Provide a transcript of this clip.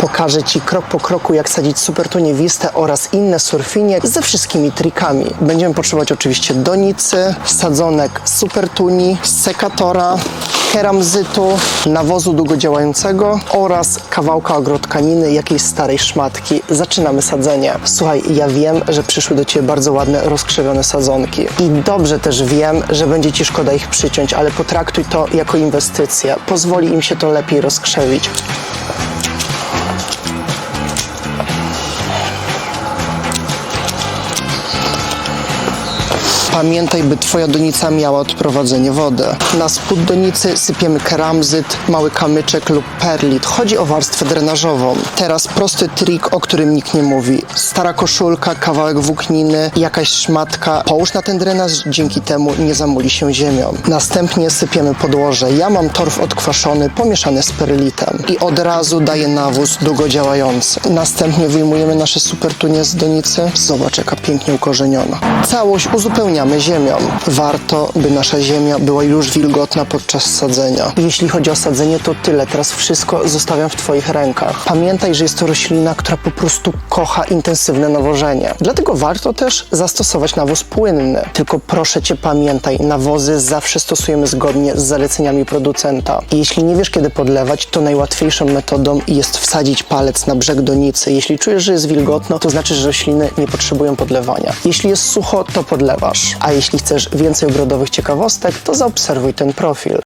Pokażę Ci krok po kroku, jak sadzić supertunię wistę oraz inne surfinie ze wszystkimi trikami. Będziemy potrzebować oczywiście donicy, sadzonek supertuni, sekatora, keramzytu, nawozu długodziałającego oraz kawałka agrotkaniny, jakiejś starej szmatki. Zaczynamy sadzenie. Słuchaj, ja wiem, że przyszły do Ciebie bardzo ładne, rozkrzewione sadzonki. I dobrze też wiem, że będzie Ci szkoda ich przyciąć, ale potraktuj to jako inwestycję. Pozwoli im się to lepiej rozkrzewić. Pamiętaj, by Twoja donica miała odprowadzenie wody. Na spód donicy sypiemy keramzyt, mały kamyczek lub perlit. Chodzi o warstwę drenażową. Teraz prosty trik, o którym nikt nie mówi. Stara koszulka, kawałek włókniny, jakaś szmatka. Połóż na ten drenaż, dzięki temu nie zamuli się ziemią. Następnie sypiemy podłoże. Ja mam torf odkwaszony, pomieszany z perlitem. I od razu daję nawóz długodziałający. Następnie wyjmujemy nasze supertunie z donicy. Zobacz, jaka pięknie ukorzeniona. Całość uzupełniamy ziemią. Warto, by nasza ziemia była już wilgotna podczas sadzenia. Jeśli chodzi o sadzenie, to tyle. Teraz wszystko zostawiam w Twoich rękach. Pamiętaj, że jest to roślina, która po prostu kocha intensywne nawożenie. Dlatego warto też zastosować nawóz płynny. Tylko proszę Cię, pamiętaj, nawozy zawsze stosujemy zgodnie z zaleceniami producenta. Jeśli nie wiesz, kiedy podlewać, to najłatwiejszą metodą jest wsadzić palec na brzeg donicy. Jeśli czujesz, że jest wilgotno, to znaczy, że rośliny nie potrzebują podlewania. Jeśli jest sucho, to podlewasz. A jeśli chcesz więcej ogrodowych ciekawostek, to zaobserwuj ten profil.